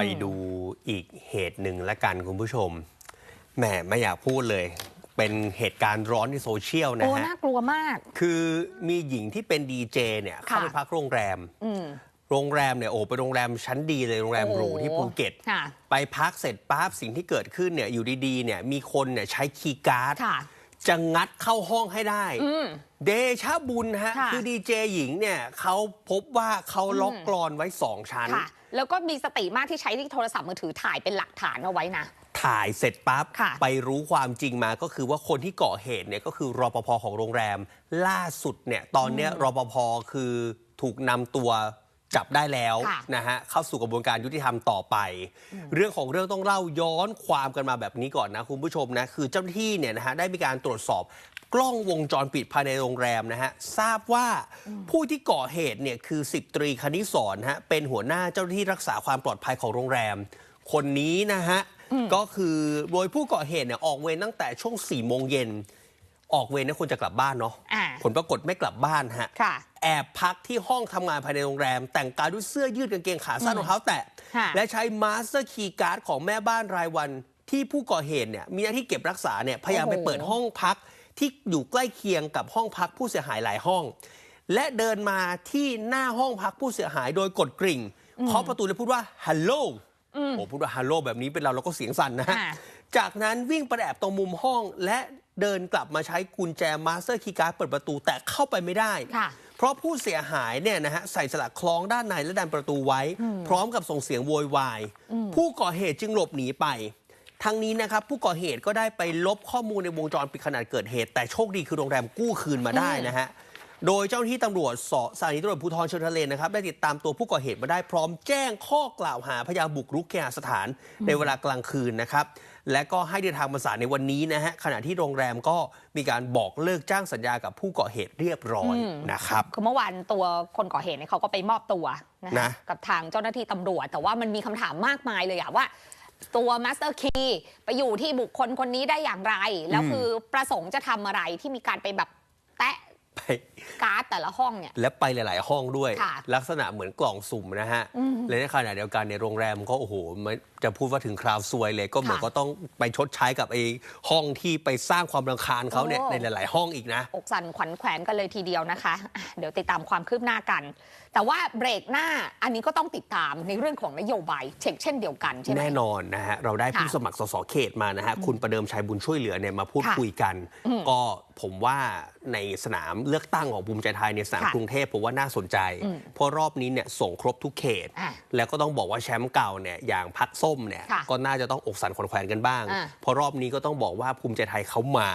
ไปดูอีกเหตุหนึ่งละกันคุณผู้ชม แหมไม่อยากพูดเลย เป็นเหตุการณ์ร้อนในโซเชียลนะโอ้ฮะ น่ากลัวมาก คือมีหญิงที่เป็นดีเจเนี่ยเข้าไปพักโรงแรม อืม โรงแรมเนี่ยโอ้เป็นโรงแรมชั้นดีเลยโรงแรมหรูโอ้ที่ภูเก็ต ค่ะ ไปพักเสร็จปั๊บสิ่งที่เกิดขึ้นเนี่ยอยู่ดีๆเนี่ยมีคนเนี่ยใช้คีย์การ์ด ค่ะ จะงัดเข้าห้องให้ได้ อืม เดชะบุญฮะค่ะ คือดีเจหญิงเนี่ยเขาพบว่าเขาล็อกกรอนไว้สองชั้น ค่ะ แล้วก็มีสติมากที่ใช้ที่โทรศัพท์มือถือถ่ายเป็นหลักฐานเอาไว้นะ ถ่ายเสร็จปั๊บ ค่ะไปรู้ความจริงมาก็คือว่าคนที่ก่อเหตุเนี่ยก็คือรปภของโรงแรม ล่าสุดเนี่ยตอนเนี้ยรปภคือถูกนำตัว จับได้แล้วค่ะนะฮะเข้าสู่กระบวนการยุติธรรมต่อไป เรื่องของเรื่องต้องเล่าย้อนความกันมาแบบนี้ก่อนนะคุณผู้ชมนะคือเจ้าหน้าที่เนี่ยนะฮะได้มีการตรวจสอบกล้องวงจรปิดภายในโรงแรมนะฮะทราบว่าผู้ที่ก่อเหตุเนี่ยคือสิบตรีคณิศรฮะเป็นหัวหน้าเจ้าหน้าที่รักษาความปลอดภัยของโรงแรม คนนี้นะฮะก็คือโดยผู้ก่อเหตุเนี่ยออกเวรตั้งแต่ช่วง4ี่โมงเย็นออกเวรเนี่ยควรจะกลับบ้านเนาะอ่า ผลปรากฏไม่กลับบ้านฮะค่ะแอบพักที่ห้องทำงานภายในโรงแรม แต่งกายด้วยเสื้อยืดกางเกงขาสั้นรองเท้าแตะค่ะและใช้มาสเตอร์คีย์การ์ดของแม่บ้านรายวันที่ผู้ก่อเหตุเนี่ยมีหน้าที่เก็บรักษาเนี่ยพยายามไปโอ้โหเปิดห้องพักที่อยู่ใกล้เคียงกับห้องพักผู้เสียหายหลายห้อง และเดินมาที่หน้าห้องพักผู้เสียหายโดยกดกริ่งเคาะประตูแล้วพูดว่าฮัลโหลโอ้พูดว่าฮัลโหลแบบนี้เป็นเราเราก็เสียงสั่นนะฮะค่ะ จากนั้นวิ่งไปแอบตรงมุมห้องและเดินกลับมาใช้กุญแจมาสเตอร์คีย์การ์ดเปิดประตูแต่เข้าไปไม่ได้ค่ะเพราะผู้เสียหายเนี่ยนะฮะใส่สลักคล้องด้านในและดันประตูไว้ พร้อมกับส่งเสียงโวยวาย ผู้ก่อเหตุจึงหลบหนีไปทั้งนี้นะครับผู้ก่อเหตุก็ได้ไปลบข้อมูลในวงจรปิดขณะเกิดเหตุ แต่โชคดีคือโรงแรมกู้คืนมาได้นะฮะ โดยเจ้าหน้าที่ตำรวจสสถานีตำรวจภูธรเชิงทะเลนะครับ ได้ติดตามตัวผู้ก่อเหตุมาได้พร้อมแจ้งข้อกล่าวหาพยายามบุกรุกเคหสถานในเวลากลางคืนนะครับ และก็ให้เดินทางมาศาลในวันนี้นะฮะขณะที่โรงแรมก็มีการบอกเลิกจ้างสัญญากับผู้ก่อเหตุเรียบร้อยนะครับคือเมื่อวานตัวคนก่อเหตุเนี่ยเขาก็ไปมอบตัวนะคะนะกับทางเจ้าหน้าที่ตำรวจ แต่ว่ามันมีคำถามมากมายเลยอะว่าตัวมาสเตอร์คีย์ไปอยู่ที่บุคคลคนนี้ได้อย่างไร แล้วคือประสงค์จะทำอะไรที่มีการไปแบบแตะ ไปการ์ดแต่ละห้องเนี่ย และไปหลาย ๆ ห้องด้วย ค่ะลักษณะเหมือนกล่องสุ่มนะฮะและในขณะเดียวกันในยโรงแรมก็โอ้โหมัน จะพูดว่าถึงคราวซวยเลย ก็เหมือนค่ะก็ต้องไปชดใช้กับไอ้ห้องที่ไปสร้างความรำคาญเขาเนี่ยโอ้ ในหลาย ๆ ห้องอีกนะ อกสั่นขวัญแขวนกันเลยทีเดียวนะคะอะเดี๋ยวติดตามความคืบหน้ากัน แต่ว่าเบรกหน้าอันนี้ก็ต้องติดตามในเรื่องของนโยบายเช็คเช่นเดียวกันใช่ไหม แน่นอนนะฮะเราได้ค่ะผู้สมัครสสเขตมานะฮะคุณประเดิมชัยบุญช่วยเหลือเนี่ยมาพูดค่ะคุยกันก็ผมว่าในสนามเลือกตั้งของภูมิใจไทยในสนามค่ะกรุงเทพผมว่าน่าสนใจเพราะรอบนี้เนี่ยส่งครบทุกเขต อะแล้วก็ต้องบอกว่าแชมป์เก่าเนี่ยอย่างพักส้มเนี่ยค่ะก็น่าจะต้องอกสั่นขวัญแขวนกันบ้างอะเพราะรอบนี้ก็ต้องบอกว่าภูมิใจไทยเขามา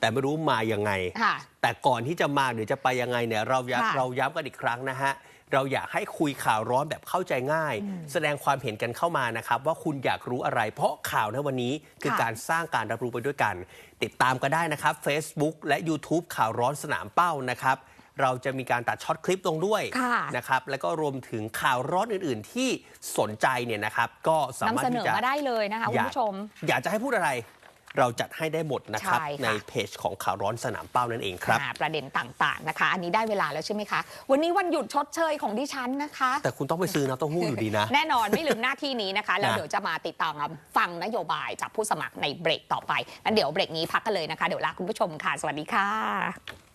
แต่ไม่รู้มายังไงค่ะแต่ก่อนที่จะมาหรือจะไปยังไงเนี่ยเราย้ำค่ะเราย้ำกันอีกครั้งนะฮะเราอยากให้คุยข่าวร้อนแบบเข้าใจง่าย แสดงความเห็นกันเข้ามานะครับ ว่าคุณอยากรู้อะไร เพราะข่าวในวันนี้คือค่ะการสร้างการรับรู้ไปด้วยกัน ติดตามก็ได้นะครับ Facebook และ YouTube ข่าวร้อนสนามเป้านะครับ เราจะมีการตัดช็อตคลิปลงด้วยค่ะนะครับแล้วก็รวมถึงข่าวร้อนอื่น ๆ ที่สนใจเนี่ยนะครับก็สามารถนำเสนที่อจะมาได้เลยนะคะคุณผู้ชม อยากจะให้พูดอะไรเราจัดให้ได้หมดนะครับใช่ค่ะในเพจของข่าวร้อนสนามเป้านั่นเองครับอ่าประเด็นต่างๆนะคะ อันนี้ได้เวลาแล้วใช่ไหมคะ วันนี้วันหยุดชดเชยของดิฉันนะคะ แต่คุณต้องไปซื้อน้ำเต้าหู้อยู่ดีนะ แน่นอนไม่ลืมหน้าที่นี้นะคะ แล้วนะเดี๋ยวจะมาติดตามฟังนโยบายจากผู้สมัครในเบรกต่อไปงั้นเดี๋ยวเบรกนี้พักกันเลยนะคะ เดี๋ยวลาคุณผู้ชมค่ะ สวัสดีค่ะ